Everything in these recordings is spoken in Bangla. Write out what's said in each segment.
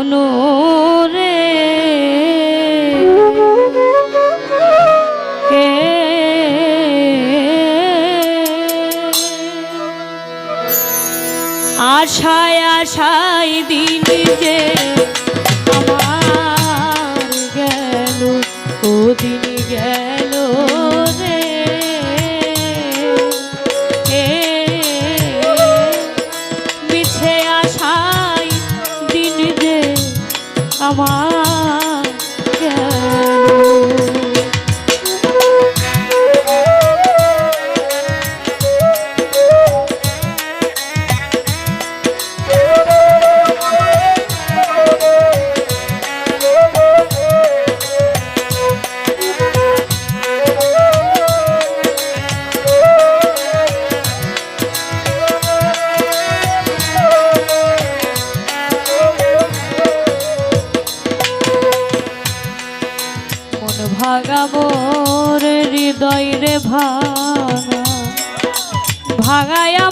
তনু রে আশায় আশায় দিন যে ভাগা ভাঙায়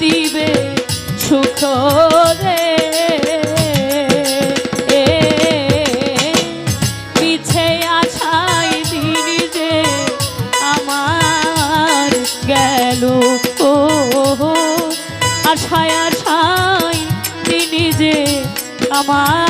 দিবে সুখ রে পিছে আছাই দিন যে আমার গেল। ও আশায় আশায় দিন যে আমার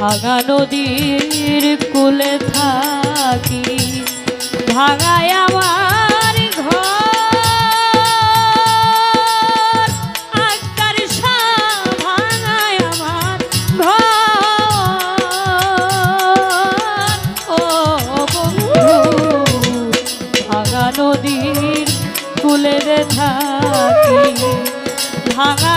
ভাঙা নদীর কুলে থাকি, ভাঙায় আমার ঘর। আকার ভাঙায় আমার ঘর। ও ভাঙা নদীর কুলে থাকি, ভাঙা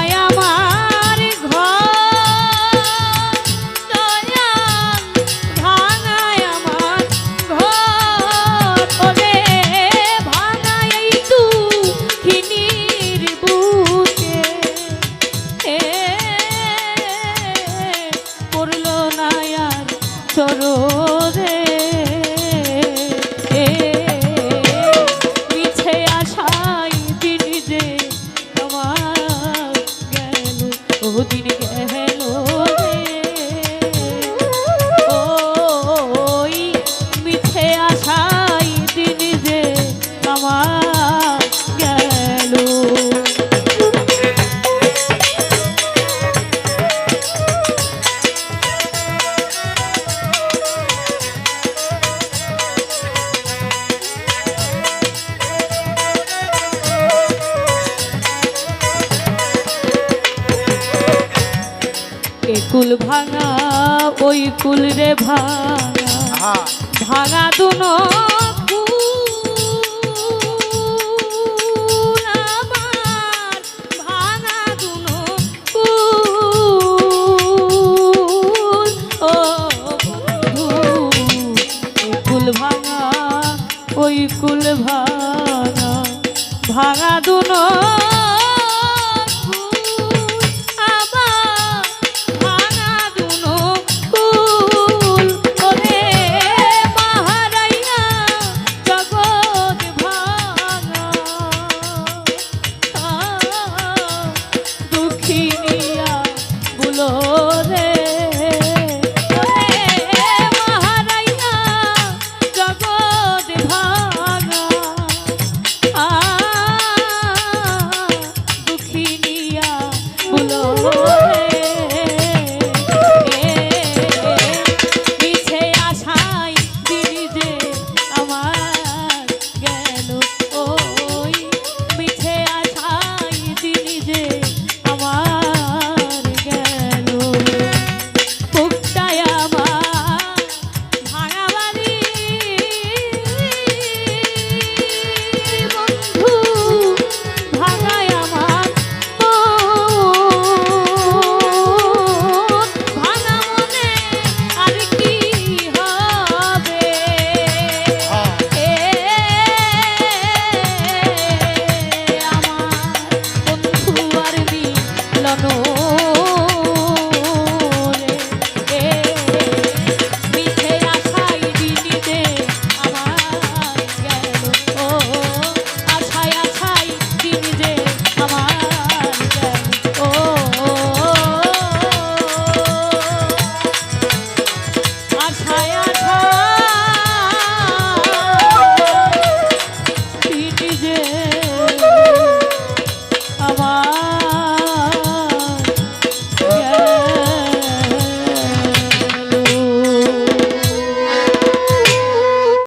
কুল ভাঙা ওই কুল রে ভাঙা। ভাঙা দুনো ওই কুল ভাঙা। ভাঙা দুনো